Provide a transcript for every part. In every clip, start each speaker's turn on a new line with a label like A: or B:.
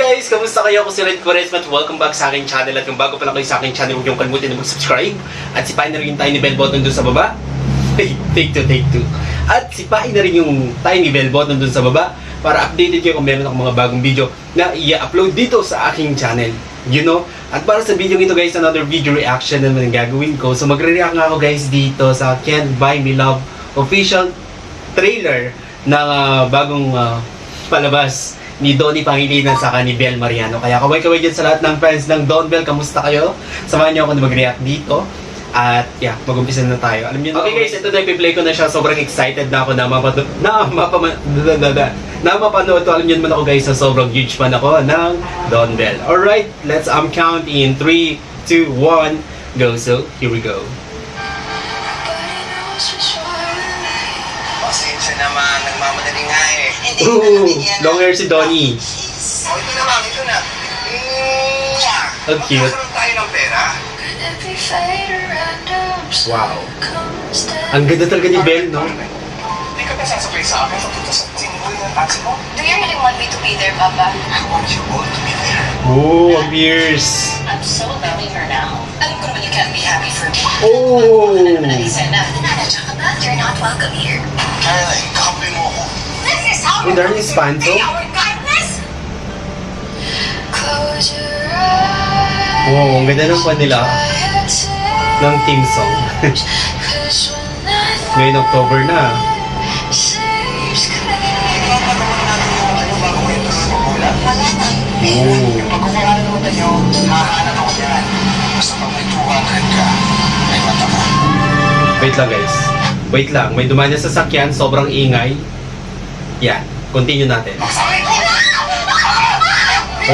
A: guys! Kamusta kayo? Ako si Red Quaresma at welcome back sa aking channel. At kung bago pa lang kayo sa aking channel, huwag niyong kalimutan na mag-subscribe. At sipain na rin yung tiny bell button dun sa baba. Hey, take two, take two. At sipain na rin yung tiny bell button dun sa baba para updated kayo kung meron akong mga bagong video na i-upload dito sa aking channel. You know? At para sa video ito guys, another video reaction na naman gagawin ko. So magre-react nga ako guys dito sa Can't Buy Me Love official trailer ng ah, bagong ah, palabas ni Donnie Pangilinan sa ni Bel Mariano. Kaya kaway-kaway dyan sa lahat ng fans ng Don Bell. Kamusta kayo? Samahan niyo ako na mag-react dito. At yeah, mag-umpisa na tayo. Alam niyo Okay guys, ito na ipi-play ko na siya. Sobrang excited na ako na mapatu na mapama na mapanood to. Alam niyo naman ako guys, na sobrang huge fan ako ng Don Bell. Alright, let's um count in 3, 2, 1, go. So, here we go.
B: Pasensya naman, nagmamadali nga eh. Hindi
A: Ooh,
B: ko na nabigyan
A: long hair si Donnie.
B: Oh, ito na ma'am, ito na.
A: Ang cute.
B: Magkakaroon tayo ng pera.
A: Wow. Ang ganda talaga ni Bell, no?
B: Hindi ka ba sasabay sa akin sa tinboy ng taxi mo?
C: Do you really want me to be there, Papa?
B: I want you all to be there.
A: Oh, ang ears.
C: I'm so loving her now. Alam ko naman you can't be happy for me.
A: Oh!
C: Nalisa na. Nanadya ka ba? You're not welcome here.
B: Caroline, kakampi mo ako.
C: This is how
A: Uy,
C: kindness! Close your eyes.
A: Oh, ang ganda ng nila. Ng team song. Ngayon October na. Oh.
B: Yung pagkukuhaan naman tayo, hahanap ako yan. Basta pag may 200 ka, may mata ka.
A: Wait lang guys. Wait lang. May dumaan na sasakyan. Sobrang ingay. Yan. Continue natin. Oh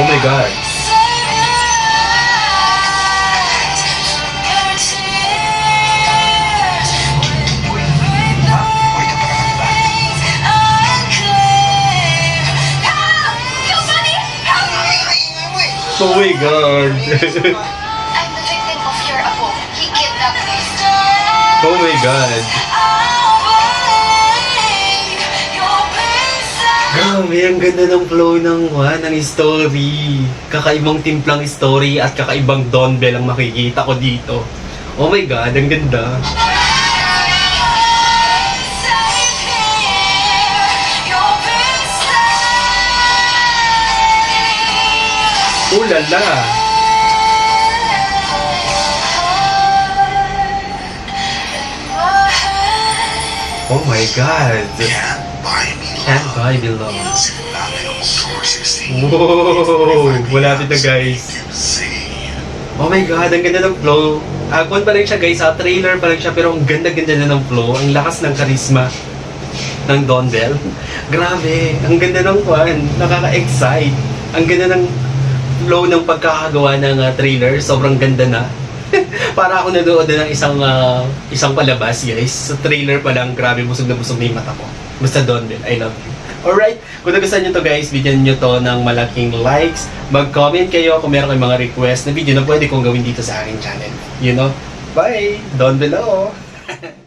A: my God. Oh my God. Oh my God. Grabe, ang ganda ng flow ng one, ng story. Kakaibang timplang story at kakaibang Don Bell ang makikita ko dito. Oh my God, ang ganda. Oh la la. Oh my God.
B: Can't buy ngayong October 16.
A: Wow! Malapit na guys. Oh my God, ang ganda ng flow. Kung pa rin siya guys, sa trailer pa rin siya, pero ang ganda-ganda na ng flow. Ang lakas ng karisma ng Don Bell. Grabe, ang ganda ng kwan. Nakaka-excite. Ang ganda ng flow ng pagkakagawa ng ah, trailer. Sobrang ganda na. Para ako nanood na ng isang ah, isang palabas, guys. Sa trailer pa lang, grabe, busog na busog na yung mata ko. Basta Don Bell, I love you. Alright, kung nagustuhan nyo to guys, bigyan nyo to ng malaking likes. Mag-comment kayo kung meron kayong mga request na video na pwede kong gawin dito sa aking channel. You know? Bye! Down below!